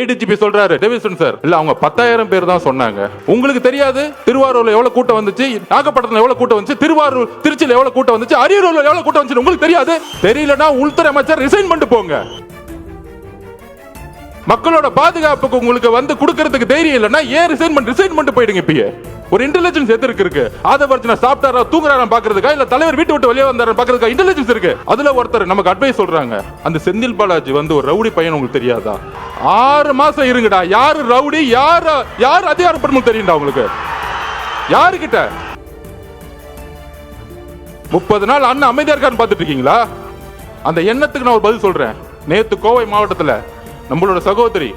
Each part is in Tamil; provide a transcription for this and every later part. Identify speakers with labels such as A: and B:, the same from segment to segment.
A: ஏடிஜிபி சொல்றாரு டெவிசன் சார். இல்ல அவங்க பத்தாயிரம் பேர் தான் சொன்னாங்க. உங்களுக்கு தெரியாது திருவாரூர்ல எவ்வளவு கூட்டம் வந்துச்சு நாகப்பட்டினத்துல எவ்வளவு கூட்டம் வந்துச்சு திருவாரூர் திருச்சியில எவ்வளவு கூட்டம் வந்துச்சு அரியலூர்ல எவ்வளவு கூட்டம் வந்துச்சு உங்களுக்கு தெரியாது. தெரியலனா உள்துறை அமைச்சர் ரிசைன் பண்ணிட்டு போங்க. மக்களோட பாதுகாப்புக்கு உங்களுக்கு வந்து கொடுக்கறதுக்கு தைரியம் இல்லைன்னா ஏன் ரிசைன் பண்ணி ரிசைன் பண்ணிட்டு போயிடுங்க இப்பயே. ஒரு இன்டெலிஜென்ஸ் எது இருக்கு. நான் சாப்பிட்டாரா தூங்குறாரா பாக்குறதுக்கா இல்ல தலைவர் வீட்டு விட்டு வெளியே வந்தாரா பாக்குறதுக்கா இன்டெலிஜென்ஸ் இருக்கு? அதுல ஒருத்தர் நமக்கு அட்வைஸ் சொல்றாங்க. அந்த செந்தில் பாலாஜி வந்து ஒரு ரவுடி பையன் உங்களுக்கு தெரியாதா? ஆறு மாசம் இருங்கடா. யாரு ரவுடி? யார் யார் அதிகாரப்படும் தெரியும்டா உங்களுக்கு? யாருக்கிட்ட? முப்பது நாள் அண்ணன் அமைதியா இருக்கான்னு பார்த்துட்டு இருக்கீங்களா? அந்த எண்ணத்துக்கு நான் ஒரு பதில் சொல்றேன். நேத்து கோவை மாவட்டத்தில் நம்மளோட சகோதரி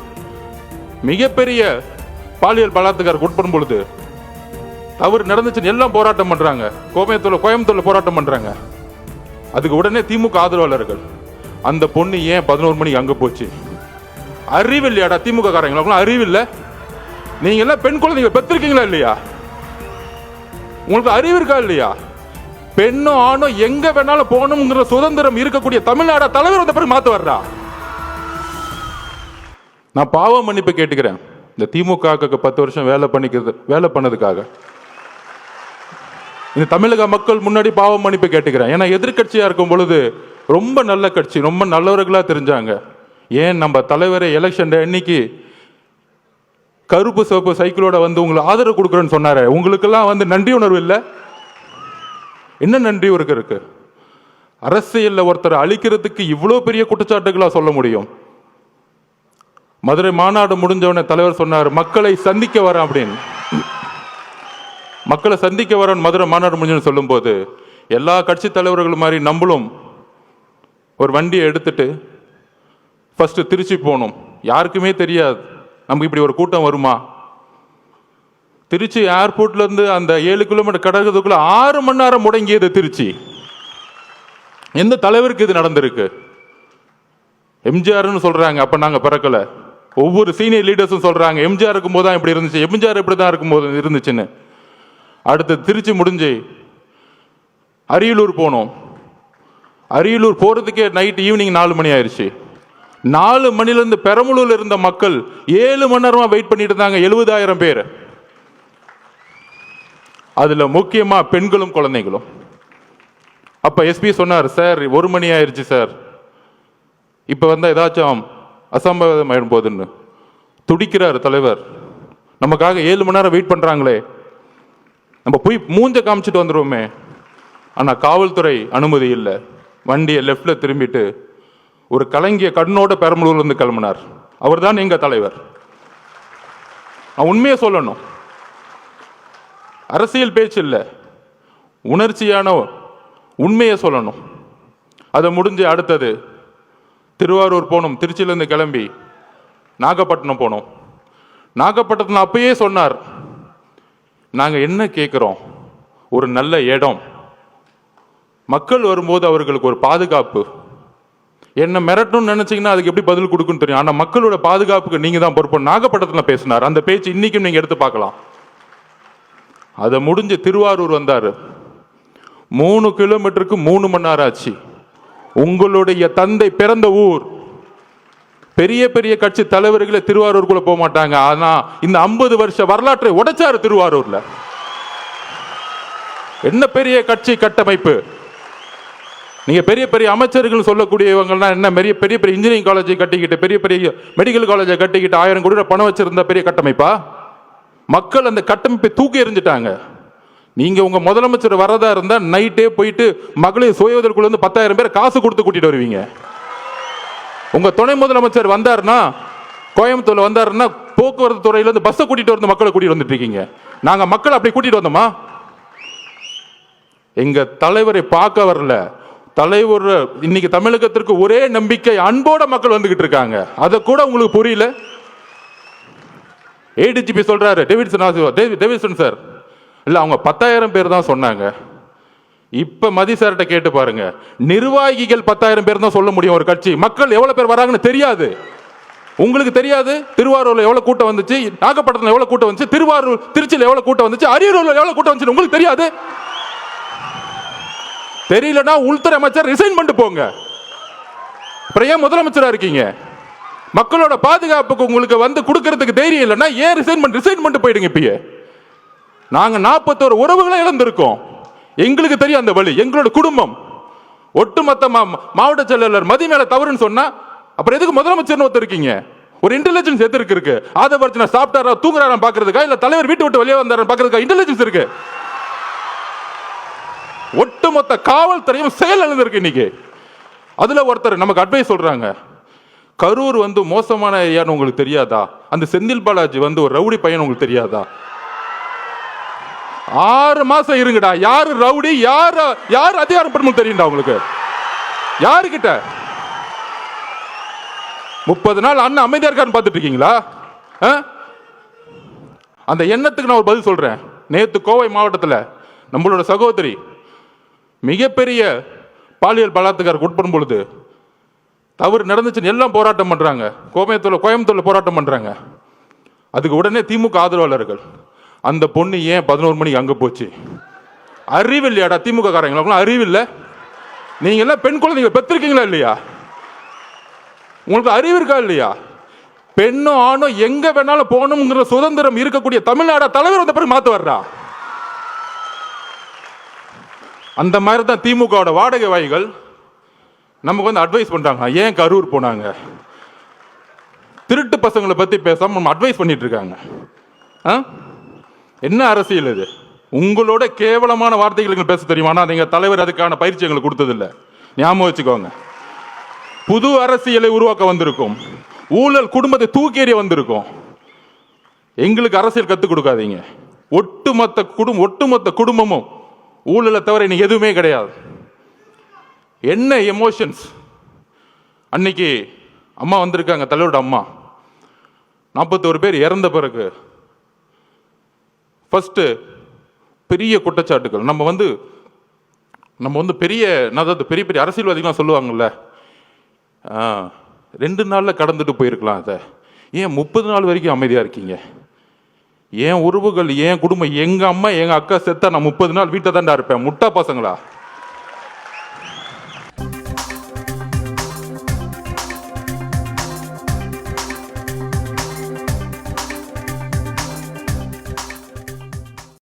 A: மிகப்பெரிய பாலியல் பலாத்காரம் உட்படும் பொழுது தவறு நடந்துச்சுன்னு எல்லாம் போராட்டம் பண்றாங்க. கோயம்புத்தூர்ல கோயம்புத்தூர்ல போராட்டம் பண்றாங்க. அதுக்கு உடனே திமுக ஆதரவாளர்கள் அந்த பொண்ணு ஏன் பதினோரு மணிக்கு அங்க போச்சு? அறிவு இல்லையாடா திமுக காரங்களா அறிவு இல்லை நீங்க எல்லாம் பெண் குழந்தைங்க பெற்றிருக்கீங்களா இல்லையா? உங்களுக்கு அறிவு இருக்கா இல்லையா? பெண்ணும் ஆணும் எங்க வேணாலும் போகணுங்கிற சுதந்திரம் இருக்கக்கூடிய தமிழ்நாடா தலைவர் வந்த பிறகு மாத்து வர்றா? நான் பாவம் மன்னிப்பு கேட்டுக்கிறேன். இந்த திமுக பத்து வருஷம் வேலை பண்ணிக்கிறது வேலை பண்ணதுக்காக. இந்த தமிழக மக்கள் முன்னாடி பாவம் மன்னிப்பு கேட்டுக்கிறேன். ஏன்னா எதிர்கட்சியா இருக்கும் பொழுது ரொம்ப நல்ல கட்சி ரொம்ப நல்லவர்களா தெரிஞ்சாங்க. ஏன் நம்ம தலைவரை எலெக்ஷன் அன்னைக்கு கருப்பு சிவப்பு சைக்கிளோட வந்து உங்களுக்கு ஆதரவு கொடுக்குறேன்னு சொன்னார். உங்களுக்கெல்லாம் வந்து நன்றி உணர்வு இல்லை? என்ன நன்றி உனக்கு இருக்கு? அரசியலில் ஒருத்தரை அழிக்கிறதுக்கு இவ்வளோ பெரிய குற்றச்சாட்டுகளாக சொல்ல முடியும்? மதுரை மாநாடு முடிஞ்சவன தலைவர் சொன்னார் மக்களை சந்திக்க வரேன் அப்படின்னு. மக்களை சந்திக்க வரேன் மதுரை மாநாடு முடிஞ்சவன் சொல்லும்போது எல்லா கட்சி தலைவர்கள் மாதிரி நம்மளும் ஒரு வண்டியை எடுத்துட்டு ஃபஸ்ட்டு திருச்சி போகணும். யாருக்குமே தெரியாது. நமக்கு இப்படி ஒரு கூட்டம் வருமா? திருச்சி ஏர்போர்ட்லேருந்து அந்த ஏழு கிலோமீட்டர் கடக்கிறதுக்குள்ள ஆறு மணி நேரம் முடங்கியது திருச்சி. எந்த தலைவருக்கு இது நடந்திருக்கு? எம்ஜிஆர்னு சொல்கிறாங்க அப்போ நாங்கள் பிறக்கலை. ஒவ்வொரு சீனியர் லீடர்ஸும் சொல்கிறாங்க எம்ஜிஆர் இருக்கும்போது தான் இப்படி இருந்துச்சு. எம்ஜிஆர் இப்படி தான் இருக்கும்போது இருந்துச்சுன்னு. அடுத்து திருச்சி முடிஞ்சு அரியலூர் போனோம். அரியலூர் போகிறதுக்கே நைட் ஈவினிங் நாலு மணி ஆயிடுச்சு நாலு மணிலேருந்து பெரம்பலூர்ல இருந்த மக்கள் ஏழு மணி நேரமா வெயிட் பண்ணிட்டு இருந்தாங்க எழுபதாயிரம் பேர். அதுல முக்கியமா பெண்களும் குழந்தைகளும். அப்ப எஸ்பி சொன்னார் சார் ஒரு மணி ஆயிடுச்சு சார். இப்ப வந்தா ஏதாச்சும் அசம்பாவிதம் ஆயிடும் போதுன்னு. துடிக்கிறார் தலைவர். நமக்காக ஏழு மணி நேரம் வெயிட் பண்றாங்களே. நம்ம போய் மூஞ்ச காமிச்சிட்டு வந்துடுவோமே ஆனா காவல்துறை அனுமதி இல்லை. வண்டியை லெஃப்ட்ல திரும்பிட்டு ஒரு கலங்கிய கண்ணோட பெரம்பலூர்லேருந்து கிளம்பினார். அவர் தான் எங்கள் தலைவர். நான் உண்மையை சொல்லணும். அரசியல் பேச்சு இல்லை. உணர்ச்சியான உண்மையை சொல்லணும். அதை முடிஞ்சு அடுத்தது திருவாரூர் போனோம் திருச்சியிலேருந்து கிளம்பி நாகப்பட்டினம் போனோம் நாகப்பட்டினத்தில் அப்பயே சொன்னார் நாங்கள் என்ன கேட்குறோம் ஒரு நல்ல இடம். மக்கள் வரும்போது அவர்களுக்கு ஒரு பாதுகாப்பு. என்ன மிரட்டணும்னு நினைச்சீங்கன்னா அதுக்கு எப்படி பதில் கொடுக்குன்னு தெரியும். ஆனால் மக்களோட பாதுகாப்புக்கு நீங்கள் தான் பொறுப்பு. நாகப்பட்டினத்தில் பேசினார். அந்த பேச்சு இன்றைக்கும் நீங்கள் எடுத்து பார்க்கலாம். அதை முடிஞ்சு திருவாரூர் வந்தார். மூணு கிலோமீட்டருக்கு மூணு மணி நேரம் ஆச்சு. உங்களுடைய தந்தை பிறந்த ஊர். பெரிய பெரிய கட்சி தலைவர்களே திருவாரூருக்குள்ளே போக மாட்டாங்க. ஆனால் இந்த ஐம்பது வருஷ வரலாற்றை உடைச்சாரு திருவாரூரில். என்ன பெரிய கட்சி கட்டமைப்பு? நீங்கள் பெரிய பெரிய அமைச்சர்கள் சொல்லக்கூடியவங்கலாம் என்ன? பெரிய பெரிய பெரிய இன்ஜினியரிங் காலேஜை கட்டிக்கிட்டு பெரிய பெரிய மெடிக்கல் காலேஜை கட்டிக்கிட்டு ஆயிரம் கோடி ரூபாய் பணம் வச்சுருந்த பெரிய கட்டமைப்பா? மக்கள் அந்த கட்டமைப்பை தூக்கி எறிஞ்சிட்டாங்க. நீங்கள் உங்கள் முதலமைச்சர் வரதா இருந்தால் நைட்டே போயிட்டு மகளிர் சுய பத்தாயிரம் பேர் காசு கொடுத்து கூட்டிகிட்டு வருவீங்க. உங்கள் துணை முதலமைச்சர் வந்தாருன்னா கோயம்புத்தூர்ல வந்தாருன்னா போக்குவரத்து துறையிலேருந்து பஸ்ஸை கூட்டிகிட்டு வந்து மக்களை கூட்டிகிட்டு வந்துட்டு இருக்கீங்க. நாங்கள் மக்களை அப்படி கூட்டிகிட்டு வந்தோமா? எங்கள் தலைவரை பார்க்க வரல. தலைவர் இன்னைக்கு தமிழகத்திற்கு ஒரே நம்பிக்கை அன்போட மக்கள் வந்துகிட்டு இருக்காங்க. அதை கூட உங்களுக்கு புரியல? ஏடிஜிபி சொல்றாரு டேவிட்சன் டேவிட்சன் சார். இல்ல அவங்க பத்தாயிரம் பேர் தான் சொன்னாங்க. இப்ப மதி சார்கிட்ட கேட்டு பாருங்க. நிர்வாகிகள் பத்தாயிரம் பேர் தான் சொல்ல முடியும் ஒரு கட்சி. மக்கள் எவ்வளவு பேர் வராங்கன்னு தெரியாது. உங்களுக்கு தெரியாது? திருவாரூர்ல எவ்வளவு கூட்டம் வந்துச்சு? நாகப்பட்டினம் எவ்வளவு கூட்டம் வந்துச்சு? திருவாரூர் திருச்சியில் எவ்வளவு கூட்டம் வந்துச்சு? அரியலூர்ல எவ்வளவு கூட்டம் வந்துச்சு உங்களுக்கு தெரியாது? தெரியலனா உள்துறை அமைச்சர் ரிசைன் பண்ணிட்டு போங்க. அப்புறம் ஏன் முதலமைச்சரா இருக்கீங்க? மக்களோட பாதுகாப்புக்கு உங்களுக்கு வந்து கொடுக்கறதுக்கு தைரியம் இல்லைன்னா ஏன் ரிசைன் பண்ணி ரிசைன் பண்ணிட்டு போயிடுங்க இப்பயே? நாங்க நாற்பத்தோரு உறவுகளை இழந்திருக்கோம். எங்களுக்கு தெரியும் அந்த வழி எங்களோட குடும்பம். ஒட்டுமொத்த மாவட்ட செயலாளர் மதி மேல தவறுன்னு சொன்னா அப்புறம் எதுக்கு முதலமைச்சர்னு ஒருத்தர் இருக்கீங்க? ஒரு இன்டெலிஜென்ஸ் எது இருக்கு. ஆதவர்ச்சனை சாப்பிட்டாரா தூங்குறாரா பாக்குறதுக்கா இல்ல தலைவர் வீட்டு விட்டு வெளியே வந்தாரா பாக்குறதுக்கா இன்டெலிஜென்ஸ் இருக்கு? ஒட்டுமொத்த காவல்துறையும் செயல் இழந்திருக்கு இன்னைக்கு. அதுல ஒருத்தர் நமக்கு அட்வைஸ் சொல்றாங்க. கரூர் வந்து மோசமான ஏரியான்னு உங்களுக்கு தெரியாதா? அந்த செந்தில் பாலாஜி வந்து ஒரு ரவுடி பையன் உங்களுக்கு தெரியாதா? ஆறு மாசம் இருங்கடா. யாரு ரவுடி? யார் யார் அதிகாரப்படும் தெரியும்டா உங்களுக்கு? யாருக்கிட்ட? முப்பது நாள் அண்ணன் அமைதியா இருக்கான்னு பார்த்துட்டு இருக்கீங்களா? ஆ? அந்த எண்ணத்துக்கு நான் ஒரு பதில் சொல்றேன். நேற்று கோவை மாவட்டத்தில் நம்மளோட சகோதரி மிகப்பெரிய பாலியல் பலாத்காரத்துக்கு உட்படும் பொழுது தவறு நடந்துச்சுன்னு எல்லாம் போராட்டம் பண்ணுறாங்க கோமயத்தூரில் கோயம்புத்தூரில் போராட்டம் பண்ணுறாங்க அதுக்கு உடனே திமுக ஆதரவாளர்கள் அந்த பொண்ணு ஏன் பதினோரு மணிக்கு அங்கே போச்சு? அறிவு இல்லையாடா திமுக காரங்களா அறிவு இல்லை? நீங்கள் எல்லாம் பெண் குழந்தைங்க பெற்றிருக்கீங்களா இல்லையா? உங்களுக்கு அறிவு இருக்கா இல்லையா? பெண்ணும் ஆணும் எங்கே வேணாலும் போகணுங்கிற சுதந்திரம் இருக்கக்கூடிய தமிழ்நாடா தலைவர் வந்த பிறகு மாத்து வர்றா அந்த மாதிரி தான் திமுகவோட வாடகை வாய்கள். நமக்கு வந்து அட்வைஸ் பண்ணுறாங்க ஏன் கரூர் போனாங்க? திருட்டு பசங்களை பற்றி பேசாமல் நம்ம அட்வைஸ் பண்ணிட்டு இருக்காங்க. ஆ? என்ன அரசியல் இது? உங்களோட கேவலமான வார்த்தைகள் பேச தெரியுமா? ஆனா எங்கள் தலைவர் அதுக்கான பயிற்சி எங்களுக்கு கொடுத்ததில்லை. ஞாபகம் வச்சுக்கோங்க. புது அரசியலை உருவாக்க வந்திருக்கும். ஊழல் குடும்பத்தை தூக்கேறிய வந்திருக்கும். எங்களுக்கு அரசியல் கற்றுக் கொடுக்காதீங்க. ஒட்டுமொத்த குடும்பம் ஒட்டுமொத்த குடும்பமும் ஊழலை தவிர இன்னைக்கு எதுவுமே கிடையாது. என்ன எமோஷன்ஸ் அன்னைக்கு அம்மா வந்திருக்காங்க தலைவரோட அம்மா. நாற்பத்தோரு பேர் இறந்த பிறகு ஃபஸ்ட்டு பெரிய குற்றச்சாட்டுகள். நம்ம வந்து நம்ம வந்து பெரிய அதாவது பெரிய பெரிய அரசியல்வாதிகள்லாம் சொல்லுவாங்கல்ல ஆ, ரெண்டு நாளில் கடந்துட்டு போயிருக்கலாம் அதை. ஏன் முப்பது நாள் வரைக்கும் அமைதியாக இருக்கீங்க? என் உறவுகள் என் குடும்பம் எங்கள் அம்மா எங்கள் அக்கா செத்தா நான் முப்பது நாள் வீட்டை தான்டா இருப்பேன். முட்டா பசங்களா?